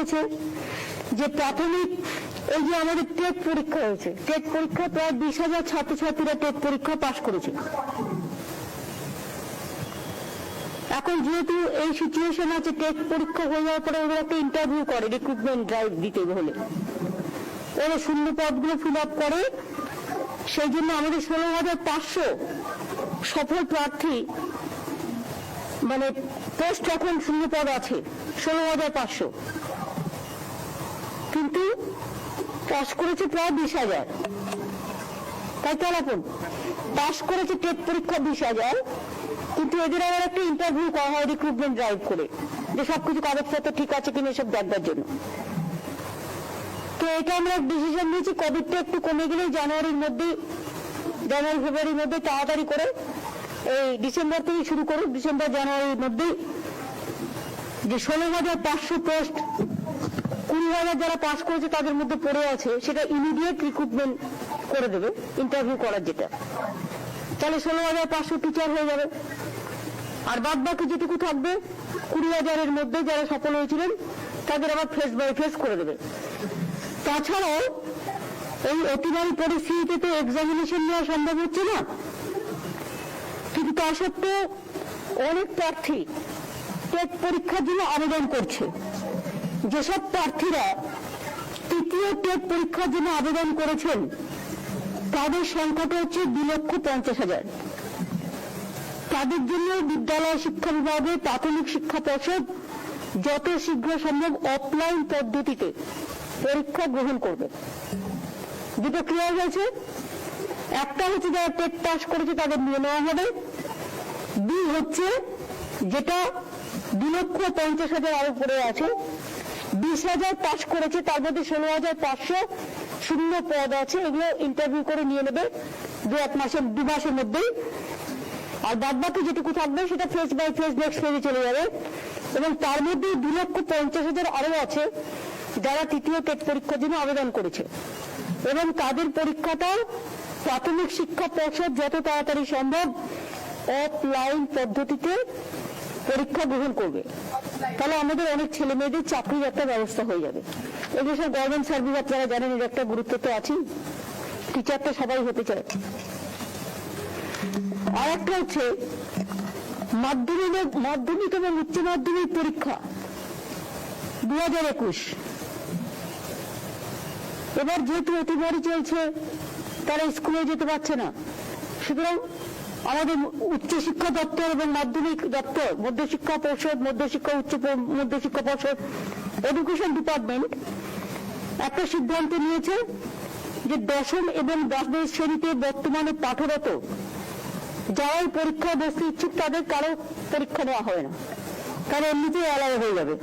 হয়েছে যে প্রাথমিক এই যে আমাদের টেট পরীক্ষা হয়েছে, টেট পরীক্ষা প্রায় বিশ হাজার ছাত্রছাত্রীরা টেট পরীক্ষা পাশ করেছে। এখন যেহেতু এই সিচুয়েশন আছে, টেট পরীক্ষা হয়ে যাওয়ার পরে ওরা একটা ইন্টারভিউ করে রিক্রুটমেন্ট ড্রাইভ দিতে হলে। ওরা শূন্য পদগুলো ফিল আপ করে, সেই জন্য আমাদের ষোলো হাজার পাঁচশো সফল প্রার্থী মানে পোস্ট এখন শূন্য পদ আছে, ষোলো হাজার পাঁচশো। কিন্তু পাশ করেছে প্রায় বিশ হাজার। তাই তো আপন পাশ করেছে টেট পরীক্ষা বিশ হাজার। কিন্তু এদের আবার একটা ইন্টারভিউ করা হয় রিক্রুটমেন্ট ড্রাইভ করে। যে সবকিছু কাগজপত্র ঠিক আছে কিনা সব দেখবার জন্য। তো এটা আমরা ডিসিশন নিয়েছি। কোভিডটা একটু কমে গেলে জানুয়ারির মধ্যে, জানুয়ারি, ফেব্রুয়ারির মধ্যে তাড়াতাড়ি করে এই ডিসেম্বর থেকে শুরু করুন ডিসেম্বর, জানুয়ারির মধ্যে যে ষোলো হাজার পাঁচশো পোস্ট কুড়ি হাজার যারা পাস করেছে তাদের মধ্যে পড়ে আছে, সেটা ইমিডিয়েট রিক্রুটমেন্ট করে দেবে ইন্টারভিউ করার যেটা। তাহলে ষোলো হাজার পাঁচশো টিচার হয়ে যাবে। আর বাদ বাকি যেটুকু থাকবে, কুড়ি হাজারের মধ্যে যারা সফল হয়েছিলেন, তাদের আবার ফেস বাই ফেস করে দেবে। তাছাড়াও, এই অতিমারী পরিস্থিতিতে তো এক্সামিনেশন নেওয়া সম্ভব হচ্ছে না। কিন্তু তা সত্ত্বেও অনেক প্রার্থী টেট পরীক্ষার জন্য আবেদন করছে। যেসব প্রার্থীরা তৃতীয় টেট পরীক্ষার জন্য আবেদন করেছেন, তাদের সংখ্যাটা হচ্ছে দু লক্ষ পঞ্চাশ হাজার। তাদের জন্য বিদ্যালয় শিক্ষা বিভাগে প্রাথমিক শিক্ষা পর্ষদ যত শীঘ্র সম্ভব অফলাইন পদ্ধতিতে পরীক্ষা গ্রহণ করবে। দুটো ক্লিয়ার হয়েছে একটা হচ্ছে যারা টেট পাস করেছে তাদের নিয়ে নেওয়া হবে। দুই হচ্ছে যেটা দু লক্ষ পঞ্চাশ হাজার আরও পড়ে আছে বিশ হাজার পাস করেছে, তার মধ্যে ষোলো হাজার পাঁচশো শূন্য পদ আছে, এগুলো ইন্টারভিউ করে নিয়ে নেবে দু এক মাসের, দু মাসের মধ্যেই। আর বাদ বাকি যেটুকু থাকবে, সেটা ফেস বাই ফেস নেক্সট ফেজে চলে যাবে। এবং তার মধ্যে দু লক্ষ পঞ্চাশ হাজার আরও আছে, যারা তৃতীয় টেট পরীক্ষার জন্য আবেদন করেছে। এবং তাদের পরীক্ষাটা প্রাথমিক শিক্ষা পর্ষদ যত তাড়াতাড়ি সম্ভব অফলাইন পদ্ধতিতে পরীক্ষা গ্রহণ করবে। তাহলে আমাদের অনেক ছেলে মেয়েদের চাকরির একটা ব্যবস্থা হয়ে যাবে। সব গভর্নমেন্ট সার্ভিস আপনারা জানেন এর একটা গুরুত্ব তো আছেই। টিচার তো সবাই হতে চায়। আর একটা হচ্ছে, মাধ্যমিক মাধ্যমিক এবং উচ্চ মাধ্যমিক পরীক্ষা দু হাজার একুশ। এবার যেহেতু অতিমারি চলছে, তারা স্কুলে যেতে পারছে না। সুতরাং আমাদের উচ্চ শিক্ষা দপ্তর এবং মাধ্যমিক দপ্তর মধ্যশিক্ষা পর্ষদ মধ্যশিক্ষা উচ্চ মধ্যশিক্ষা পর্ষদ এডুকেশন ডিপার্টমেন্ট একটা সিদ্ধান্ত নিয়েছে যে দশম এবং দ্বাদশ শ্রেণীতে বর্তমানে পাঠরত, যারাই পরীক্ষায় বসতে ইচ্ছুক তাদের কারও পরীক্ষা নেওয়া হবে না। তারা এমনিতেই অ্যালাউ হয়ে যাবে।